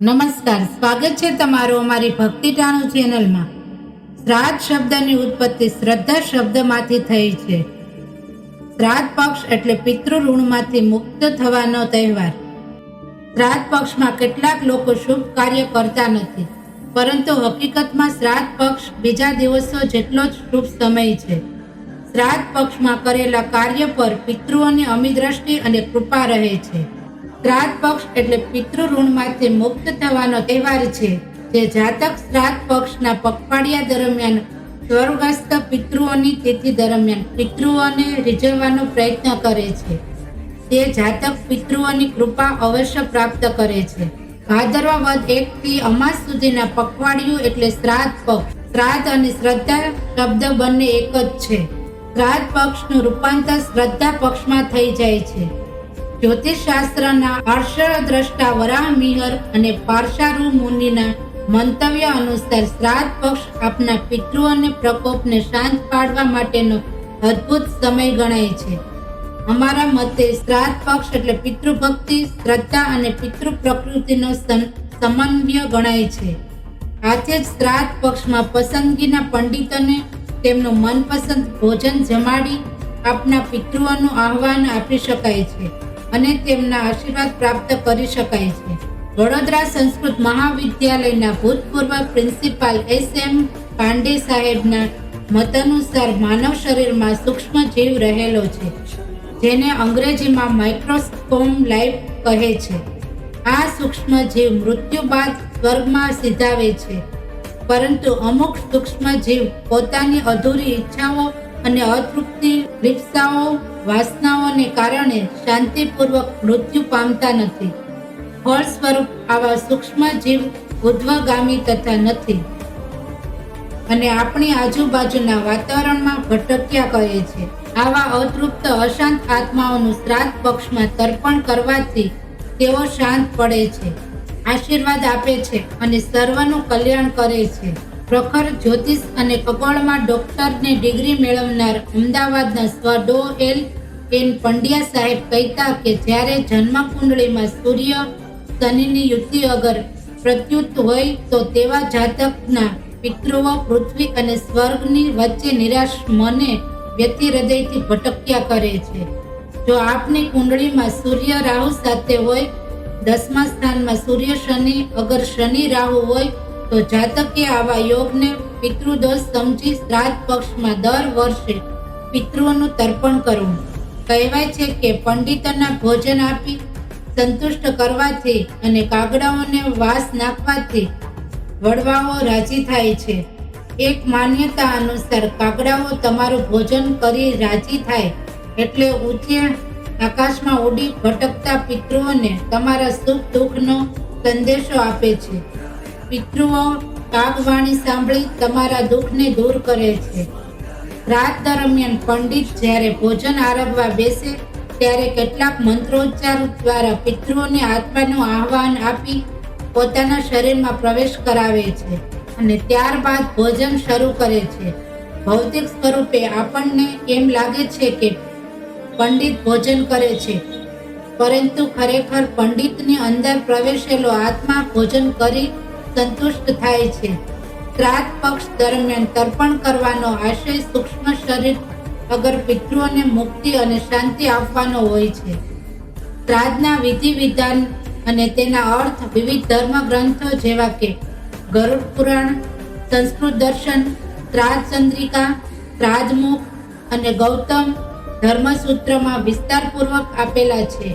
નમસ્કાર, સ્વાગત છે તમારું અમારી ભક્તિ ટાણું ચેનલમાં. શ્રાદ્ધ શબ્દની ઉત્પત્તિ શ્રદ્ધા શબ્દમાંથી થઈ છે. શ્રાદ્ધ પક્ષ એટલે પિતૃ ઋણમાંથી મુક્ત થવાનો તહેવાર. શ્રાદ્ધ પક્ષમાં કેટલાક લોકો શુભ કાર્ય કરતા નથી, પરંતુ હકીકતમાં શ્રાદ્ધ પક્ષ બીજા દિવસો જેટલો જ શુભ સમય છે. શ્રાદ્ધ પક્ષમાં કરેલા કાર્ય પર પિતૃઓની અમી દ્રષ્ટિ અને કૃપા રહે છે. શ્રાદ્ધ પક્ષ એટલે પિતૃ ઋણમાંથી મુક્ત થવાનો તહેવાર છે. જે જાતક શ્રાદ્ધ પક્ષના પખવાડિયા દરમિયાન સ્વર્ગસ્થ પિતૃઓની તિથિ દરમિયાન પિતૃઓને રીઝવવાનો પ્રયત્ન કરે છે. તે જાતક પિતૃઓની કૃપા અવશ્ય પ્રાપ્ત કરે છે. ભાદરવા વધ એકથી અમાસ સુધીના પખવાડિયું એટલે શ્રાદ્ધ પક્ષ. શ્રાદ્ધ અને શ્રદ્ધા શબ્દ બંને એક જ છે. શ્રાદ્ધ પક્ષનું રૂપાંતર શ્રદ્ધા પક્ષમાં થઈ જાય છે. જ્યોતિષ શાસ્ત્રના હર્ષદ્રષ્ટા વરાહ મિહર અને પાર્શારુ મુનિના મંતવ્ય અનુસાર શ્રાદ્ધ પક્ષ આપના પિતૃઓને પ્રકોપને શાંત પાડવા માટેનો અદ્ભુત સમય ગણાય છે. અમારા મતે શ્રાદ્ધ પક્ષ એટલે પિતૃભક્તિ, શ્રદ્ધા અને પિતૃ પ્રકૃતિનો સમ- સમન્વય ગણાય છે. આજે જ શ્રાદ્ધ પક્ષમાં પસંદગીના પંડિતોને તેમનું મનપસંદ ભોજન જમાડી આપના પિતૃઓનું આહ્વાન આપી શકાય છે. અને તેમના આશીર્વાદ પ્રાપ્ત કરી શકાય છે. વડોદરા સંસ્કૃત મહાવિદ્યાલયના ભૂતપૂર્વ પ્રિન્સિપાલ એસ એમ પાંડે સાહેબના મતાનુસાર માનવ શરીરમાં સૂક્ષ્મ જીવ રહેલો છે, જેને અંગ્રેજીમાં માઇક્રોસ્કોમ લાઈફ કહે છે. આ સૂક્ષ્મ જીવ મૃત્યુ બાદ સ્વર્ગમાં સિધાવે છે, પરંતુ અમુક સૂક્ષ્મ જીવ પોતાની અધૂરી ઈચ્છાઓ અને અતૃપ્તિ લિપ્સાઓ વાસનાઓને કારણે શાંતિપૂર્વક મૃત્યુ પામતા નથી. ફળ સ્વરૂપ આવા સૂક્ષ્મ જીવ ઉદ્વગામી તથા નથી. અને આપણી આજુબાજુના વાતાવરણમાં ભટક્યા કરે છે. આવા અતૃપ્ત, અશાંત આત્માઓનું શ્રાદ્ધ પક્ષમાં તર્પણ કરવાથી તેઓ શાંત પડે છે. આશીર્વાદ આપે છે અને સર્વનું કલ્યાણ કરે છે. પ્રખર જ્યોતિષ અને ખગોળમાં ડોક્ટરની ડિગ્રી મેળવનાર અમદાવાદના સ્વ એન. પંડ્યા સાહેબ કહેતા કે જ્યારે જન્મ કુંડળીમાં સૂર્ય શનિની યુતિ અગર પ્રત્યુત હોય તો તેવા જાતકના પિતૃઓ પૃથ્વી અને સ્વર્ગની વચ્ચે નિરાશ મને વ્યક્તિ હૃદયથી ભટક્યા કરે છે. જો આપની કુંડળીમાં સૂર્ય રાહુ સાથે હોય, દસમા સ્થાનમાં સૂર્ય શનિ, અગર શનિ રાહુ હોય તો જાતકે આવા યોગને પિતૃદોષ સમજી શ્રાદ્ધ પક્ષમાં દર વર્ષે પિતૃઓનું તર્પણ કરવું. કહેવાય છે કે પંડિતોના ભોજન આપી સંતુષ્ટ કરવાથી અને કાગડાઓને વાસ નાખવાથી વડવાઓ રાજી થાય છે. એક માન્યતા અનુસાર કાગડાઓ તમારું ભોજન કરી રાજી થાય એટલે ઊંચે આકાશમાં ઉડી ભટકતા પિતૃઓને તમારા સુખ દુઃખનો સંદેશો આપે છે. પિતૃઓ કાગવાણી સાંભળી તમારા દુઃખને દૂર કરે છે. રાત દરમિયાન પંડિત જ્યારે ભોજન આરંભવા બેસે, ત્યારે કેટલાક મંત્રોચ્ચાર દ્વારા પિતૃઓને આત્માનું આહવાન આપી પોતાના શરીરમાં પ્રવેશ કરાવે છે અને ત્યારબાદ ભોજન શરૂ કરે છે. ભૌતિક સ્વરૂપે આપણને એમ લાગે છે કે પંડિત ભોજન કરે છે. પરંતુ ખરેખર પંડિતની અંદર પ્રવેશેલો આત્મા ભોજન કરી સંતુષ્ટ થાય છે. શ્રાદ્ધ પક્ષ દરમિયાન તર્પણ કરવાનો આશય સૂક્ષ્મ શરીર અગર પિતૃઓને મુક્તિ અને શાંતિ આપવાનો હોય છે. શ્રાદ્ધના વિધિ વિધાન અને તેના અર્થ વિવિધ ધર્મ ગ્રંથો જેવા કે ગરુડ પુરાણ, સંસ્કૃત દર્શન શ્રાદ્ધ ચંદ્રિકા શ્રાદ્ધમુખ અને ગૌતમ ધર્મસૂત્રમાં વિસ્તારપૂર્વક આપેલા છે.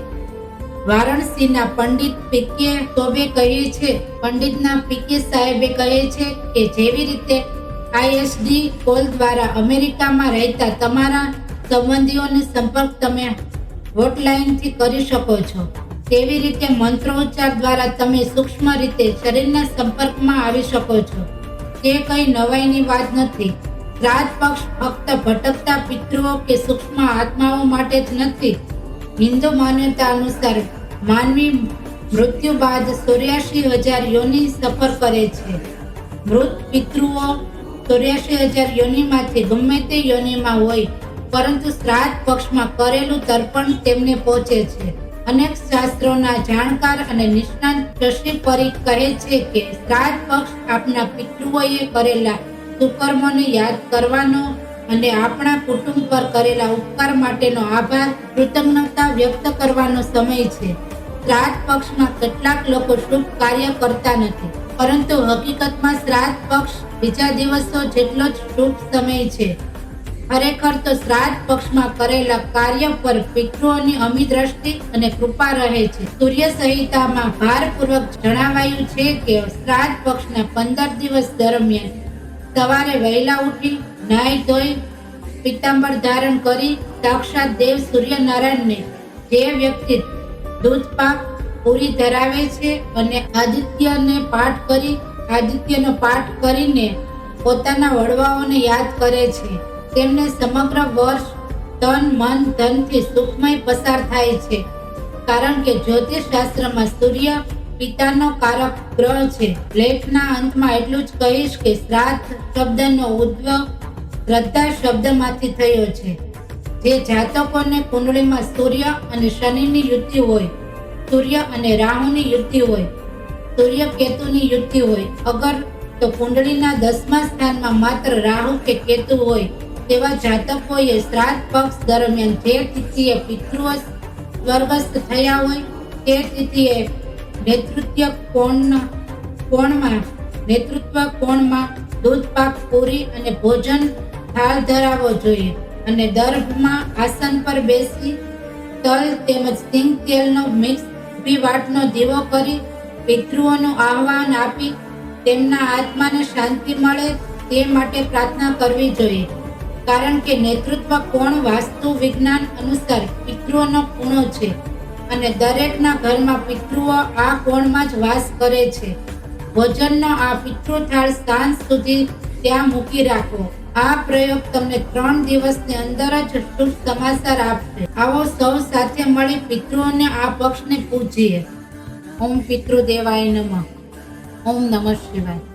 વારાણસીના પંડિત પીકે તોબે કહે છે, પંડિતના પીકે સાહેબે કહે છે કે જેવી રીતે આઈએસડી કોલ દ્વારા અમેરિકામાં રહેતા તમારા સંબંધીઓને સંપર્ક તમે હોટલાઇનથી કરી શકો છો. તેવી રીતે મંત્રોચ્ચાર દ્વારા તમે સૂક્ષ્મ રીતે શરીરના સંપર્કમાં આવી શકો છો? તે કંઈ નવાઈની વાત નથી. શ્રાદ્ધ પક્ષ ફક્ત ભટકતા પિતૃઓ કે સૂક્ષ્મ આત્માઓ માટે જ નથી. હિન્દુ માન્યતા અનુસાર માનવી મૃત્યુ બાદ ચોર્યાસી હજાર યોની સફર કરે છે. મૃત પિતૃઓ ચોર્યાસી હજાર યોનીમાંથી ગમે તે યોનીમાં હોય, પરંતુ શ્રાદ્ધ પક્ષમાં કરેલું તર્પણ તેમને પહોંચે છે. અનેક શાસ્ત્રોના જાણકાર અને નિષ્ણાંત શશી પરી કહે છે કે, શ્રાદ્ધ પક્ષ આપના પિતૃઓએ કરેલા સુકર્મોને યાદ કરવાનો અને આપણા કુટુંબ પર કરેલા ઉપકાર માટેનો આભાર કૃતજ્ઞતા વ્યક્ત કરવાનો સમય છે. શ્રાદ્ધ પક્ષમાં કેટલાક લોકો શુભ કાર્ય કરતા નથી, પરંતુ હકીકતમાં શ્રાદ્ધ પક્ષ બીજા દિવસો જેટલો જ શુભ સમય છે. ખરેખર તો શ્રાદ્ધ પક્ષમાં કરેલા કાર્ય પર પિતૃઓની અમી દ્રષ્ટિ અને કૃપા રહે છે. સૂર્ય સંહિતામાં ભારપૂર્વક જણાવાયું છે કે શ્રાદ્ધ પક્ષના પંદર દિવસ દરમિયાન સવારે વહેલા ઉઠી નાહી ધોઈ પિત્તાંબર ધારણ કરી સાક્ષાત દેવ સૂર્યનારાયણને જે વ્યક્તિ દૂધ પૂરી ધરાવે છે અને આદિત્યને પાઠ કરી, આદિત્યનો પાઠ કરીને પોતાના વડવાઓને યાદ કરે છે. તેમને સમગ્ર વર્ષ તન, મન, ધનથી સુખમય પસાર થાય છે. કારણ કે જ્યોતિષ શાસ્ત્રમાં સૂર્ય પિતાનો કારક ગ્રહ છે. લેખના અંતમાં એટલું જ કહીશ કે શ્રાદ્ધ શબ્દનો ઉદ્ભવ શ્રદ્ધા શબ્દમાંથી થયો છે. જે જાતકોને કુંડળીમાં સૂર્ય અને શનિની યુતિ હોય, સૂર્ય અને રાહુની યુતિ હોય, સૂર્ય કેતુની યુતિ હોય, અગર તો કુંડળીના દસમા સ્થાનમાં માત્ર રાહુ કે કેતુ હોય, તેવા જાતકોએ શ્રાદ્ધ પક્ષ દરમિયાન જે તિથિએ પિતૃ સ્વર્ગસ્થ થયા હોય, તે તિથિએ નેતૃત્વ કોણ, કોણમાં, નેતૃત્વ કોણમાં દૂધ પાક પૂરી અને ભોજન થાળ ધરાવવો જોઈએ અને દર્ભમાં આસન પર બેસી તલ તેમજ સિંગ તેલનો મિક્સ ઊભી વાટનો દીવો કરી પિતૃઓનું આહવાન આપી તેમના આત્માને શાંતિ મળે તે માટે પ્રાર્થના કરવી જોઈએ. કારણ કે નેતૃત્વ કોણ વાસ્તુ વિજ્ઞાન અનુસાર પિતૃઓનો ખૂણો છે અને દરેકના ઘરમાં પિતૃઓ આ કોણમાં જ વાસ કરે છે. ભોજનનો આ પિતૃ થાળ સાંજ સુધી ત્યાં મૂકી રાખો આ પ્રયોગ તમને ત્રણ દિવસની અંદર જ શુભ સમાચાર આપશે. આવો સૌ સાથે મળી પિતૃઓને આ પક્ષને પૂજીએ. ઓમ પિતૃદેવાય નમઃ. ઓમ નમઃ શિવાય.